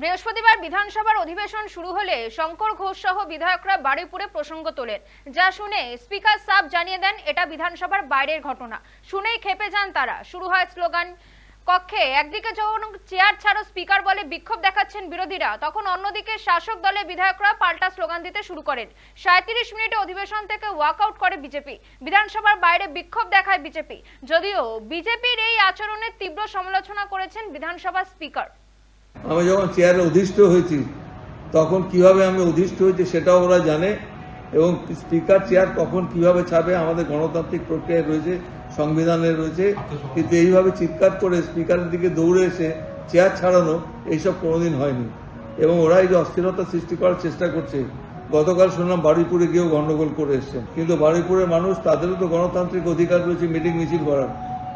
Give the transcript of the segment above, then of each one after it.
বৃহস্পতিবার বিধানসভার অধিবেশন শুরু হলে শঙ্কর ঘোষ সহ বিধায়করা বারুইপুরে প্রসঙ্গ তোলেন। যা শুনে স্পিকার সাব জানিয়ে দেন, এটা বিধানসভার বাইরের ঘটনা। শুনেই খেপে যান তারা। শুরু হয় স্লোগান, কক্ষে একদিকে যখন চেয়ার ছাড়ো স্পিকার বলে বিক্ষোভ দেখাচ্ছেন বিরোধীরা, তখন অন্যদিকে শাসক দলের বিধায়করা পাল্টা স্লোগান দিতে শুরু করেন। সাঁত্রিশ মিনিটে অধিবেশন থেকে ওয়াকআউট করে বিজেপি। বিধানসভার বাইরে বিক্ষোভ দেখায় বিজেপি। যদিও বিজেপির এই আচরণের তীব্র সমালোচনা করেছেন বিধানসভার স্পিকার। আমি যখন চেয়ারে অধিষ্ঠ হয়েছি, তখন কীভাবে আমি অধিষ্ঠ হয়েছি সেটাও ওরা জানে এবং স্পিকার, চেয়ার কখন কীভাবে ছাপে, আমাদের গণতান্ত্রিক প্রক্রিয়ায় রয়েছে, সংবিধানে রয়েছে। কিন্তু এইভাবে চিৎকার করে স্পিকারের দিকে দৌড়ে এসে চেয়ার ছাড়ানো, এইসব কোনোদিন হয়নি। এবং ওরা এই যে অস্থিরতা সৃষ্টি করার চেষ্টা করছে, গতকাল শুনলাম বারুইপুরে গিয়েও গন্ডগোল করে এসছেন কিন্তু বারুইপুরের মানুষ, তাদেরও তো গণতান্ত্রিক অধিকার রয়েছে, মিটিং মিছিল করার।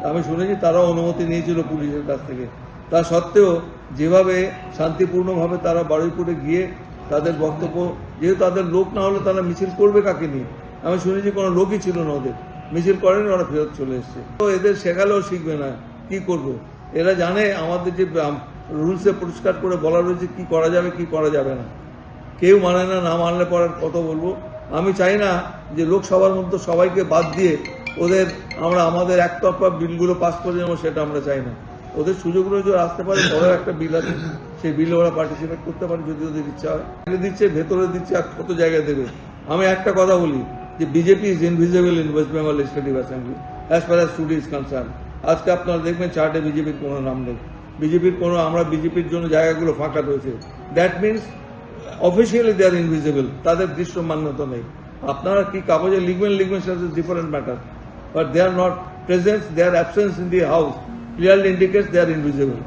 আমি শুনেছি তারাও অনুমতি নিয়েছিল পুলিশের কাছ থেকে। তা সত্ত্বেও যেভাবে শান্তিপূর্ণভাবে তারা বারুইপুরে গিয়ে তাদের বক্তব্য, যেহেতু তাদের লোক না হলে তারা মিছিল করবে কাকে নিয়ে? আমি শুনেছি কোনো লোকই ছিল না ওদের। মিছিল করেনি, ওরা ফেরত চলে এসছে। তো এদের শেখালেও শিখবে না, কি করব। এরা জানে আমাদের যে রুলসে পরিষ্কার করে বলা রয়েছে কি করা যাবে, কি করা যাবে না। কেউ মানে না না মানলে পরে কত বলব? আমি চাই না যে লোকসভার মধ্যে সবাইকে বাদ দিয়ে ওদের আমরা, আমাদের একতরফা বিলগুলো পাস করে যাব সেটা আমরা চাই না। ওদের সুযোগ রয়েছে আসতে পারে বড় একটা বিল আছে। সেই বিলে ওরা পার্টিসিপেট করতে পারে যদি ওদের ইচ্ছা হয়। দিচ্ছে, ভেতরে দিচ্ছে, আর কত জায়গায় দেবে? আমি একটা কথা বলি, যে BJP is invisible in West Bengal legislative assembly as far as study is concern আজকে আপনারা দেখবেন চার্টে বিজেপির কোনো নাম নেই। বিজেপির কোনো, আমরা বিজেপির জন্য জায়গাগুলো ফাঁকা রয়েছে। That means officially they are invisible তাদের দৃশ্য মান্যতা নেই। আপনারা কি কাগজে লিখবেন লিখবেন, সেটা different matter but they are not presence they are absence in the house clearly indicates they are invisible